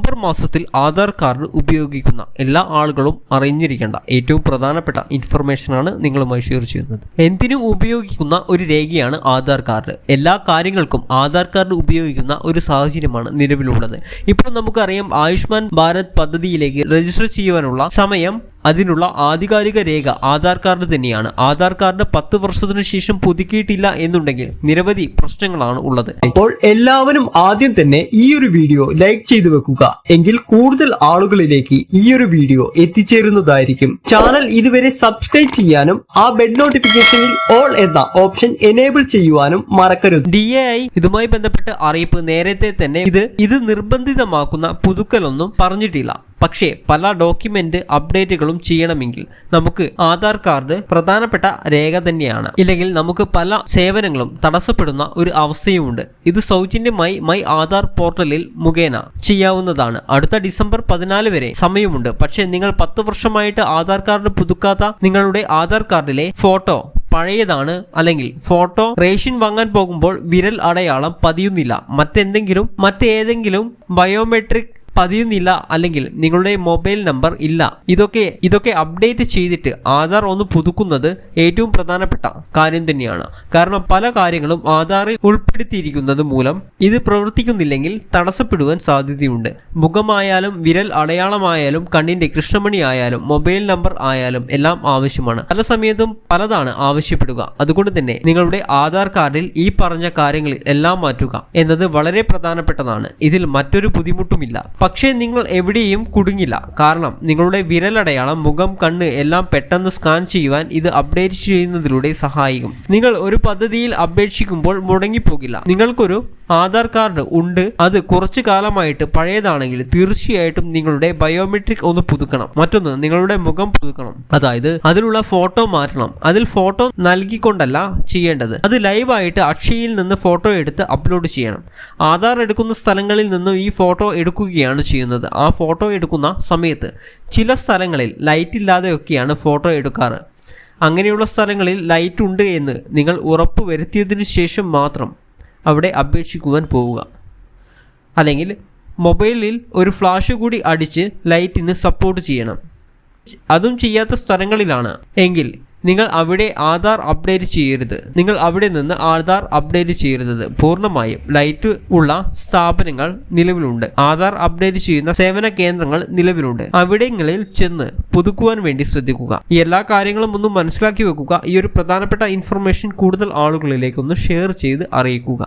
November മാസത്തിൽ Aadhaar card ഉപയോഗിക്കുന്ന എല്ലാ ആളുകളും അറിഞ്ഞിരിക്കേണ്ട ഏറ്റവും പ്രധാനപ്പെട്ട ഇൻഫർമേഷനാണ് നിങ്ങളുമായി ഷെയർ ചെയ്യുന്നത്. എന്തിനും ഉപയോഗിക്കുന്ന ഒരു രേഖയാണ് ആധാർ കാർഡ്. എല്ലാ കാര്യങ്ങൾക്കും ആധാർ കാർഡ് ഉപയോഗിക്കുന്ന ഒരു സാഹചര്യമാണ് നിലവിലുള്ളത്. ഇപ്പോൾ നമുക്കറിയാം ആയുഷ്മാൻ ഭാരത് പദ്ധതിയിലേക്ക് രജിസ്റ്റർ ചെയ്യുവാനുള്ള സമയം അതിനുള്ള ആധികാരിക രേഖ ആധാർ കാർഡ് തന്നെയാണ്. ആധാർ കാർഡ് പത്ത് വർഷത്തിനു ശേഷം പുതുക്കിയിട്ടില്ല എന്നുണ്ടെങ്കിൽ നിരവധി പ്രശ്നങ്ങളാണ് ഉള്ളത്. അപ്പോൾ എല്ലാവരും ആദ്യം തന്നെ ഈ ഒരു വീഡിയോ ലൈക്ക് ചെയ്തു വെക്കുക. എങ്കിൽ കൂടുതൽ ആളുകളിലേക്ക് ഈ ഒരു വീഡിയോ എത്തിച്ചേരുന്നതായിരിക്കും. ചാനൽ ഇതുവരെ സബ്സ്ക്രൈബ് ചെയ്യാനും ആ ബെഡ് നോട്ടിഫിക്കേഷനിൽ ഓൾ എന്ന ഓപ്ഷൻ എനേബിൾ ചെയ്യുവാനും മറക്കരുത്. ഡി എ ഐ ഇതുമായി ബന്ധപ്പെട്ട് അറിയിപ്പ് നേരത്തെ തന്നെ ഇത് ഇത് നിർബന്ധിതമാക്കുന്ന പുതുക്കലൊന്നും പറഞ്ഞിട്ടില്ല. പക്ഷേ പല ഡോക്യുമെന്റ് അപ്ഡേറ്റുകളും ചെയ്യണമെങ്കിൽ നമുക്ക് ആധാർ കാർഡ് പ്രധാനപ്പെട്ട രേഖ തന്നെയാണ്. ഇല്ലെങ്കിൽ നമുക്ക് പല സേവനങ്ങളും തടസ്സപ്പെടുന്ന ഒരു അവസ്ഥയുമുണ്ട്. ഇത് സൗജന്യമായി മൈ ആധാർ പോർട്ടലിൽ മുഖേന ചെയ്യാവുന്നതാണ്. അടുത്ത ഡിസംബർ പതിനാല് വരെ സമയമുണ്ട്. പക്ഷേ നിങ്ങൾ പത്ത് വർഷമായിട്ട് ആധാർ കാർഡ് പുതുക്കാത്ത നിങ്ങളുടെ ആധാർ കാർഡിലെ ഫോട്ടോ പഴയതാണ് അല്ലെങ്കിൽ ഫോട്ടോ റേഷൻ വാങ്ങാൻ പോകുമ്പോൾ വിരൽ അടയാളം പതിയുന്നില്ല. മറ്റെന്തെങ്കിലും മറ്റേതെങ്കിലും ബയോമെട്രിക് പതിയുന്നില്ല അല്ലെങ്കിൽ നിങ്ങളുടെ മൊബൈൽ നമ്പർ ഇല്ല. ഇതൊക്കെ ഇതൊക്കെ അപ്ഡേറ്റ് ചെയ്തിട്ട് ആധാർ ഒന്ന് പുതുക്കുന്നത് ഏറ്റവും പ്രധാനപ്പെട്ട കാര്യം തന്നെയാണ്. കാരണം പല കാര്യങ്ങളും ആധാറിൽ ഉൾപ്പെടുത്തിയിരിക്കുന്നത് മൂലം ഇത് പ്രവർത്തിക്കുന്നില്ലെങ്കിൽ തടസ്സപ്പെടുവാൻ സാധ്യതയുണ്ട്. മുഖമായാലും വിരൽ അടയാളമായാലും കണ്ണിന്റെ കൃഷ്ണമണി ആയാലും മൊബൈൽ നമ്പർ ആയാലും എല്ലാം ആവശ്യമാണ്. പല സമയത്തും പലതാണ് ആവശ്യപ്പെടുക. അതുകൊണ്ട് തന്നെ നിങ്ങളുടെ ആധാർ കാർഡിൽ ഈ പറഞ്ഞ കാര്യങ്ങളിൽ എല്ലാം മാറ്റുക എന്നത് വളരെ പ്രധാനപ്പെട്ടതാണ്. ഇതിൽ മറ്റൊരു ബുദ്ധിമുട്ടുമില്ല. പക്ഷേ നിങ്ങൾ എവിടെയും കുടുങ്ങില്ല. കാരണം നിങ്ങളുടെ വിരലടയാളം മുഖം കണ്ണ് എല്ലാം പെട്ടെന്ന് സ്കാൻ ചെയ്യുവാൻ ഇത് അപ്ഡേറ്റ് ചെയ്യുന്നതിലൂടെ സഹായിക്കും. നിങ്ങൾ ഒരു പദ്ധതിയിൽ അപേക്ഷിക്കുമ്പോൾ മുടങ്ങിപ്പോകില്ല. നിങ്ങൾക്കൊരു ആധാർ കാർഡ് ഉണ്ട്. അത് കുറച്ചു കാലമായിട്ട് പഴയതാണെങ്കിൽ തീർച്ചയായിട്ടും നിങ്ങളുടെ ബയോമെട്രിക് ഒന്ന് പുതുക്കണം. മറ്റൊന്ന് നിങ്ങളുടെ മുഖം പുതുക്കണം. അതായത് അതിലുള്ള ഫോട്ടോ മാറ്റണം. അതിൽ ഫോട്ടോ നൽകിക്കൊണ്ടല്ല ചെയ്യേണ്ടത്. അത് ലൈവായിട്ട് അക്ഷയയിൽ നിന്ന് ഫോട്ടോ എടുത്ത് അപ്ലോഡ് ചെയ്യണം. ആധാർ എടുക്കുന്ന സ്ഥലങ്ങളിൽ നിന്നും ഈ ഫോട്ടോ എടുക്കുകയാണ് ചെയ്യുന്നത്. ആ ഫോട്ടോ എടുക്കുന്ന സമയത്ത് ചില സ്ഥലങ്ങളിൽ ലൈറ്റ് ഇല്ലാതെയൊക്കെയാണ് ഫോട്ടോ എടുക്കാറ്. അങ്ങനെയുള്ള സ്ഥലങ്ങളിൽ ലൈറ്റ് ഉണ്ട് എന്ന് നിങ്ങൾ ഉറപ്പ് വരുത്തിയതിനു ശേഷം മാത്രം അവിടെ അപേക്ഷിക്കുവാൻ പോവുക. അല്ലെങ്കിൽ മൊബൈലിൽ ഒരു ഫ്ലാഷ് കൂടി അടിച്ച് ലൈറ്റിന് സപ്പോർട്ട് ചെയ്യണം. അതും ചെയ്യാത്ത സ്ഥലങ്ങളിലാണ്. എങ്കിൽ നിങ്ങൾ അവിടെ ആധാർ അപ്ഡേറ്റ് ചെയ്യരുത്. നിങ്ങൾ അവിടെ നിന്ന് ആധാർ അപ്ഡേറ്റ് ചെയ്യരുത്. പൂർണമായും ലൈറ്റ് ഉള്ള സ്ഥാപനങ്ങൾ നിലവിലുണ്ട്. ആധാർ അപ്ഡേറ്റ് ചെയ്യുന്ന സേവന കേന്ദ്രങ്ങൾ നിലവിലുണ്ട്. അവിടങ്ങളിൽ ചെന്ന് പുതുക്കുവാൻ വേണ്ടി ശ്രദ്ധിക്കുക. ഈ എല്ലാ കാര്യങ്ങളും ഒന്ന് മനസ്സിലാക്കി വെക്കുക. ഈ ഒരു പ്രധാനപ്പെട്ട ഇൻഫർമേഷൻ കൂടുതൽ ആളുകളിലേക്കൊന്ന് ഷെയർ ചെയ്ത് അറിയിക്കുക.